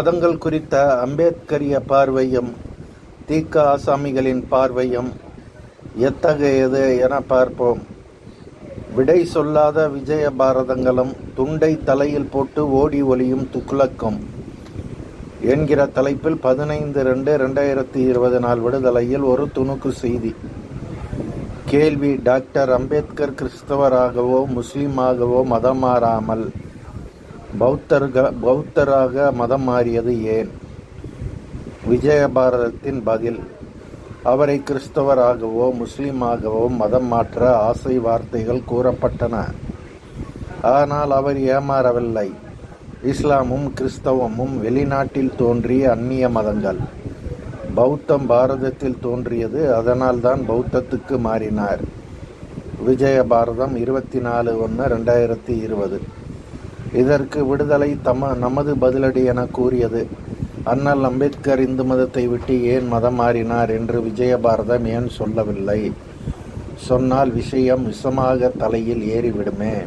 மதங்கள் குறித்த அம்பேத்கரிய பார்வையும் தீக்க ஆசாமிகளின் பார்வையும் எத்தகையது என பார்ப்போம். விடை சொல்லாத விஜய பாரதங்களும் துண்டை தலையில் போட்டு ஓடி ஒளியும் துக்ளக்கும் என்கிற தலைப்பில் பதினைந்து ரெண்டு ரெண்டாயிரத்தி இருபது நாள் விடுதலையில் ஒரு துணுக்கு செய்தி. கேள்வி டாக்டர் அம்பேத்கர் கிறிஸ்தவராகவோ முஸ்லீமாகவோ மதம் மாறாமல் பௌத்தர்க பௌத்தராக மதம் மாறியது ஏன்? விஜயபாரதத்தின் பதில் அவரை கிறிஸ்தவராகவோ முஸ்லீமாகவோ மதம் மாற்ற ஆசை வார்த்தைகள் கூறப்பட்டன. ஆனால் அவர் ஏமாறவில்லை. இஸ்லாமும் கிறிஸ்தவமும் வெளிநாட்டில் தோன்றிய அந்நிய மதங்கள். பௌத்தம் பாரதத்தில் தோன்றியது அதனால்தான் பௌத்தத்துக்கு மாறினார். விஜய பாரதம் இருபத்தி நாலு ஒன்று ரெண்டாயிரத்தி இருபது. இதற்கு விடுதலை தம நமது பதிலடி என கூறியது. அண்ணல் அம்பேத்கர் இந்து மதத்தை விட்டு ஏன் மதம் மாறினார் என்று விஜயபாரதம் ஏன் சொல்லவில்லை? சொன்னால் விஷயம் விஷமாக தலையில் ஏறிவிடுமே.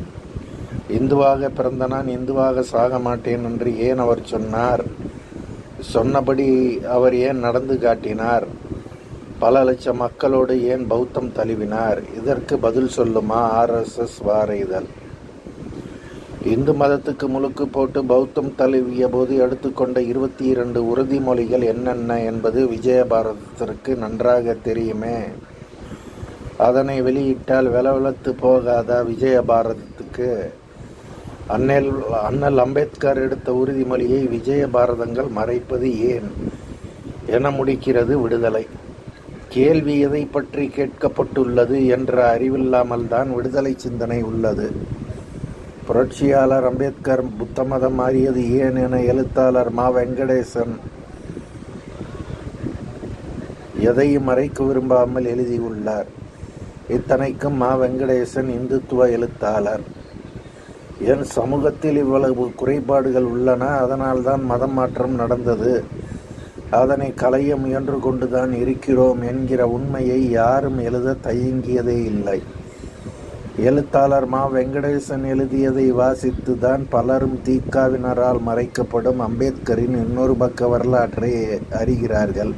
இந்துவாக பிறந்த நான் இந்துவாக சாக மாட்டேன் என்று ஏன் அவர் சொன்னார்? சொன்னபடி அவர் ஏன் நடந்து காட்டினார்? பல லட்சம் மக்களோடு ஏன் பௌத்தம் தழுவினார்? இதற்கு பதில் சொல்லுமா ஆர்எஸ்எஸ் வார இதழ்? இந்து மதத்துக்கு முழுக்கு போட்டு பௌத்தம் தழுவிய போது எடுத்துக்கொண்ட இருபத்தி இரண்டு உறுதிமொழிகள் என்னென்ன என்பது விஜயபாரதத்திற்கு நன்றாக தெரியுமே. அதனை வெளியிட்டால் வெலவெலத்து போகாத விஜயபாரதத்துக்கு? அண்ணல் அண்ணல் அம்பேத்கர் எடுத்த உறுதிமொழியை விஜயபாரதங்கள் மறைப்பது ஏன்? என முடிக்கிறது விடுதலை. கேள்வி எதை பற்றி கேட்கப்பட்டுள்ளது என்ற அறிவில்லாமல் தான் விடுதலை சிந்தனை உள்ளது. புரட்சியாளர் அம்பேத்கர் புத்த மதம் மாறியது ஏன் என எழுத்தாளர் மா வெங்கடேசன் எதையும் மறைக்க விரும்பாமல் எழுதியுள்ளார். இத்தனைக்கும் மா வெங்கடேசன் இந்துத்துவ எழுத்தாளர். என் சமூகத்தில் இவ்வளவு குறைபாடுகள் உள்ளன அதனால்தான் மதம் மாற்றம் நடந்தது. அதனை களைய முயன்று கொண்டுதான் இருக்கிறோம் என்கிற உண்மையை யாரும் எழுத தயங்கியதே இல்லை. எழுத்தாளர் மா வெங்கடேசன் எழுதியதை வாசித்து தான் பலரும் தீக்காவினரால் மறைக்கப்படும் அம்பேத்கரின் இன்னொரு பக்க வரலாற்றை அறிகிறார்கள்.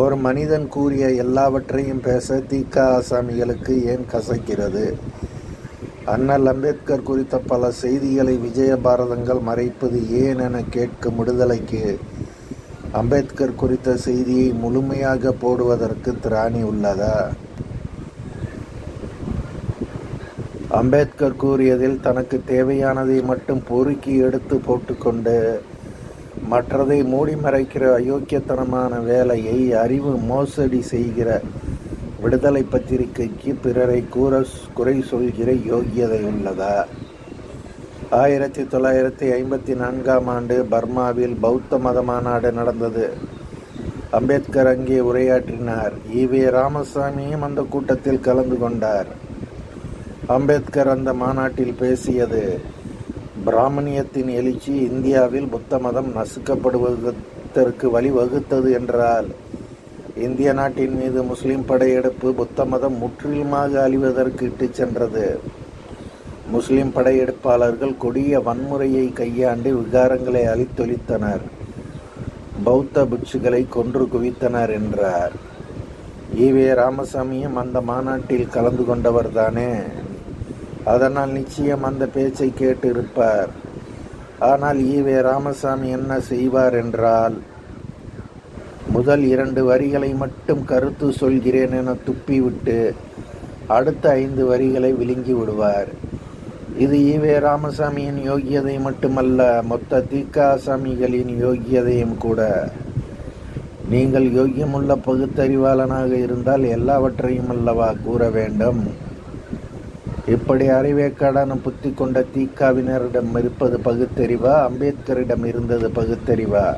ஒரு மனிதன் கூறிய எல்லாவற்றையும் பேச தீக்கா ஆசாமிகளுக்கு ஏன் கசக்கிறது? அண்ணல் அம்பேத்கர் குறித்த பல செய்திகளை விஜய பாரதங்கள் மறைப்பது ஏன் என கேட்கும் விடுதலைக்கு அம்பேத்கர் குறித்த செய்தியை முழுமையாக போடுவதற்கு திராணி உள்ளதா? அம்பேத்கர் கூறியதில் தனக்கு தேவையானதை மட்டும் பொறுக்கி எடுத்து போட்டுக்கொண்டு மற்றதை மூடி மறைக்கிற அயோக்கியத்தனமான வேலையை அறிவு மோசடி செய்கிற விடுதலை பத்திரிகைக்கு பிறரை கூற குறை சொல்கிற யோகியதை உள்ளதா? ஆயிரத்தி தொள்ளாயிரத்தி ஐம்பத்தி நான்காம் ஆண்டு பர்மாவில் பௌத்த மத மாநாடு நடந்தது. அம்பேத்கர் அங்கே உரையாற்றினார். ஈவே ராமசாமியும் அந்த கூட்டத்தில் கலந்து கொண்டார். அம்பேத்கர் அந்த மாநாட்டில் பேசியது பிராமணியத்தின் எழுச்சி இந்தியாவில் புத்த மதம் நசுக்கப்படுவதற்கு வழிவகுத்தது என்றால் இந்திய நாட்டின் மீது முஸ்லிம் படையெடுப்பு புத்த மதம் முற்றிலுமாக அழிவதற்கு இட்டுச் சென்றது. முஸ்லிம் படையெடுப்பாளர்கள் கொடிய வன்முறையை கையாண்டு விகாரங்களை அழித்தொழித்தனர். பௌத்த பிட்சுகளை கொன்று குவித்தனர் என்றார். ஈவே ராமசாமியும் அந்த மாநாட்டில் கலந்து கொண்டவர்தானே? அதனால் நிச்சயம் அந்த பேச்சை கேட்டு இருப்பார் ஆனால் ஈவே ராமசாமி என்ன செய்வார் என்றால் முதல் இரண்டு வரிகளை மட்டும் கருத்து சொல்கிறேன் என துப்பிவிட்டு அடுத்த ஐந்து வரிகளை விழுங்கி விடுவார். இது ஈவே ராமசாமியின் யோகியதை மட்டுமல்ல மொத்த தீக்காசாமிகளின் யோகியதையும் கூட. நீங்கள் யோகியமுள்ள பகுத்தறிவாளனாக இருந்தால் எல்லாவற்றையும் அல்லவா கூற வேண்டும்? இப்படி அறிவேக்காடான புத்தி கொண்ட தீக்காவினரிடம் இருப்பது பகுத்தறிவா? அம்பேத்கரிடம் இருந்தது பகுத்தறிவா?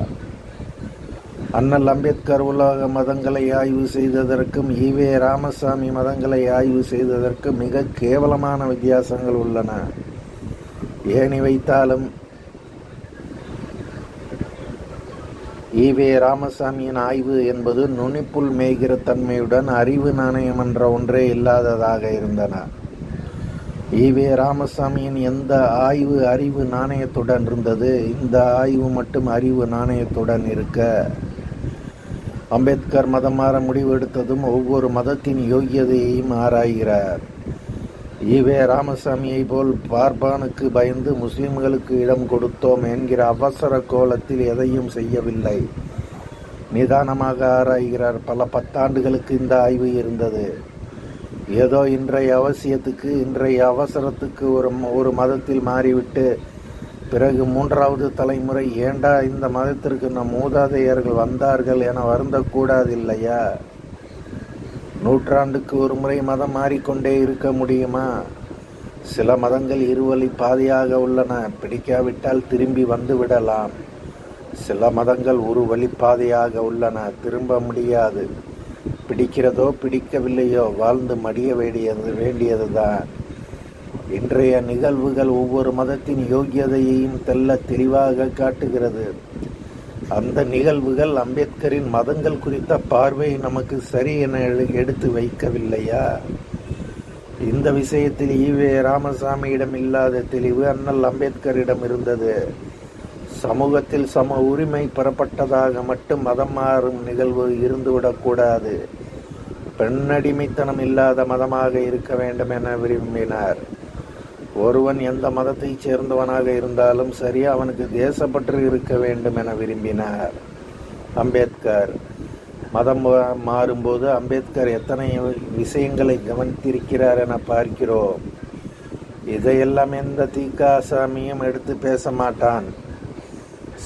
அண்ணல் அம்பேத்கர் உலக மதங்களை ஆய்வு செய்ததற்கும் ஈவே ராமசாமி மதங்களை ஆய்வு செய்ததற்கும் மிக கேவலமான வித்தியாசங்கள் உள்ளன. ஏனி வைத்தாலும் ஈவே ராமசாமியின் ஆய்வு என்பது நுனிப்புல் மேய்கிற தன்மையுடன் அறிவு நாணயம் என்ற ஒன்றே இல்லாததாக இருந்தன. ஈவே ராமசாமியின் எந்த ஆய்வு அறிவு நாணயத்துடன் இருந்தது? இந்த ஆய்வு மட்டும் அறிவு நாணயத்துடன் இருக்க. அம்பேத்கர் மதம் மாற முடிவு எடுத்ததும் ஒவ்வொரு மதத்தின் யோக்கியதையையும் ஆராய்கிறார். ஈவே ராமசாமியை போல் பார்பானுக்கு பயந்து முஸ்லிம்களுக்கு இடம் கொடுத்தோம் என்கிற அவசர கோலத்தில் எதையும் செய்யவில்லை. நிதானமாக ஆராய்கிறார். பல பத்தாண்டுகளுக்கு இந்த ஆய்வு இருந்தது. ஏதோ இன்றைய அவசியத்துக்கு இன்றைய அவசரத்துக்கு ஒரு ஒரு மதத்தில் மாறிவிட்டு பிறகு மூன்றாவது தலைமுறை ஏண்டா இந்த மதத்திற்கு நம் மூதாதையர்கள் வந்தார்கள் என வருந்தக்கூடாது இல்லையா நூற்றாண்டுக்கு ஒரு முறை மதம் மாறிக்கொண்டே இருக்க முடியுமா? சில மதங்கள் இருவழி பாதையாக உள்ளன பிடிக்காவிட்டால் திரும்பி வந்து விடலாம். சில மதங்கள் ஒரு வழிப்பாதையாக உள்ளன திரும்ப முடியாது. பிடிக்கிறதோ பிடிக்கவில்லையோ வாழ்ந்து மடிய வேண்டியது வேண்டியதுதான். இன்றைய நிகழ்வுகள் ஒவ்வொரு மதத்தின் யோக்கியதையையும் தெல்ல தெளிவாக காட்டுகிறது. அந்த நிகழ்வுகள் அம்பேத்கரின் மதங்கள் குறித்த பார்வை நமக்கு சரி என எடுத்து வைக்கவில்லையா? இந்த விஷயத்தில் ஈவே ராமசாமியிடம் இல்லாத தெளிவு அண்ணல் அம்பேத்கரிடம் இருந்தது. சமூகத்தில் சம உரிமை பெறப்பட்டதாக மட்டும் மதம் மாறும் நிகழ்வு இருந்துவிடக்கூடாது பெண்ணடிமைத்தனம் இல்லாத மதமாக இருக்க வேண்டும் என விரும்பினார். ஒருவன் எந்த மதத்தைச் சேர்ந்தவனாக இருந்தாலும் சரி அவனுக்கு தேசப்பற்று இருக்க வேண்டும் என விரும்பினார். அம்பேத்கர். மதம் மாறும்போது அம்பேத்கர் எத்தனை விஷயங்களை கவனித்திருக்கிறார் என பார்க்கிறோம். இதையெல்லாம் எந்த தீக்காசாமியும் எடுத்து பேச மாட்டான்.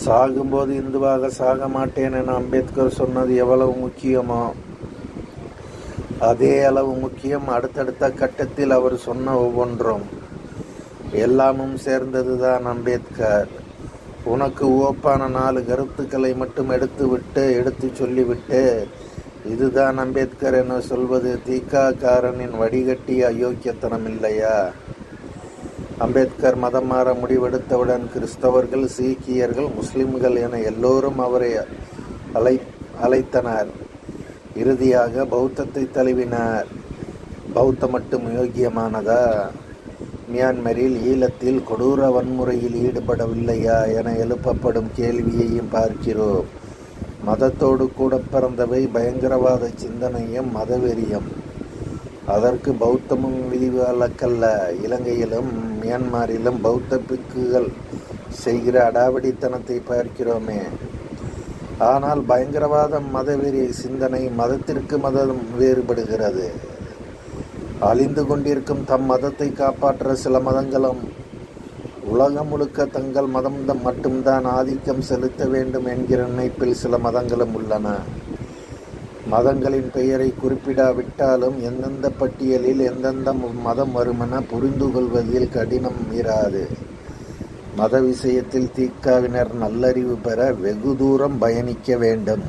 சாகும்போது இந்துவாக சாக மாட்டேன் என அம்பேத்கர் சொன்னது எவ்வளவு முக்கியமோ? அதே அளவு முக்கியம். அடுத்தடுத்த கட்டத்தில் அவர் சொன்ன ஒவ்வொன்றும் எல்லாமும் சேர்ந்ததுதான் அம்பேத்கர். உனக்கு ஓப்பான நாலு கருத்துக்களை மட்டும் எடுத்துவிட்டு எடுத்து சொல்லிவிட்டு இதுதான் அம்பேத்கர் என சொல்வது தீக்காக்காரனின் வடிகட்டி அயோக்கியத்தனம் இல்லையா அம்பேத்கர் மதம் மாற முடிவெடுத்தவுடன் கிறிஸ்தவர்கள் சீக்கியர்கள் முஸ்லிம்கள் என எல்லோரும் அவரை அழை அழைத்தனர். இறுதியாக பௌத்தத்தை தழுவினார். பௌத்தம் மட்டும் யோக்கியமானதா? மியான்மரில் ஈழத்தில் கொடூர வன்முறையில் ஈடுபடவில்லையா என எழுப்பப்படும் கேள்வியையும் பார்க்கிறோம். மதத்தோடு கூட பிறந்தவை பயங்கரவாத சிந்தனையும் மதவெறியும். அதற்கு பௌத்தமும் விதிவிலக்கல்ல இலங்கையிலும் மியான்மரிலும் பௌத்த பிக்குகள் செய்கிற அடாவடித்தனத்தை பார்க்கிறோமே. ஆனால் பயங்கரவாதம் மதவெறி சிந்தனை மதத்திற்கு மதம் வேறுபடுகிறது. அழிந்து கொண்டிருக்கும் தம் மதத்தை காப்பாற்ற சில மதங்களும் உலகம் முழுக்க தங்கள் மதம் மட்டும்தான் ஆதிக்கம் செலுத்த வேண்டும் என்கிற நினைப்பில் சில மதங்களும் உள்ளன. மதங்களின் பெயரை குறிப்பிடாவிட்டாலும் எந்தெந்த பட்டியலில் எந்தெந்த மதம் வருமென புரிந்து கொள்வதில் கடினம் இராது. மத விஷயத்தில் தீக்காவினர் நல்லறிவு பெற வெகு தூரம் பயணிக்க வேண்டும்.